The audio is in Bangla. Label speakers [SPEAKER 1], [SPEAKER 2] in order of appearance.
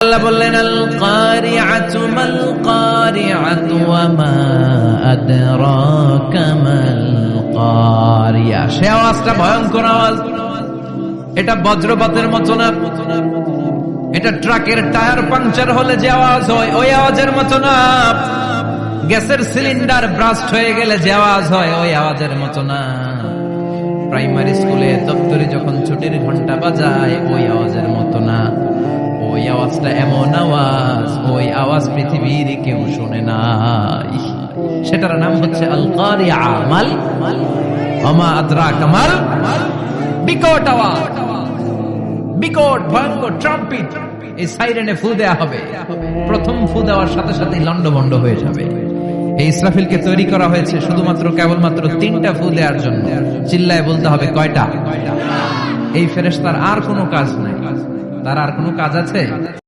[SPEAKER 1] বললেন কারিয়া সে আওয়াজটা ভয়ঙ্কর আওয়াজ। এটা বজ্রপাতের মতো না। এটা ট্রাকের টায়ার পাংচার হলে যে আওয়াজ হয়, ওই আওয়াজের মতো না। গ্যাসের সিলিন্ডার ব্রাস্ট হয়ে গেলে যে আওয়াজ হয়, ওই আওয়াজের মতো না। প্রাইমারি স্কুলে দপ্তরে যখন ছুটির ঘণ্টা বাজায়, ওই আওয়াজটা এমন আওয়াজ, ওই আওয়াজ পৃথিবীর কেউ শোনে নাই। সেটার নাম হচ্ছে আল কারিয়া মাল আমা আদ্রা কামাল বিকট আওয়াজ। বিকট ভয়ঙ্কর ট্রাম্পিট। এই সাইরেনে ফু হবে। প্রথম ফু দেওয়ার সাথে সাথে লন্ডভন্ড হয়ে যাবে। এই ইসরাফিলকে তৈরি করা হয়েছে শুধুমাত্র, কেবলমাত্র তিনটা ফু দেওয়ার জন্য। চিল্লায় বলতে হবে কয়টা? এই ফেরেশতার আর কোনো কাজ নাই। তার আর কোনো কাজ আছে?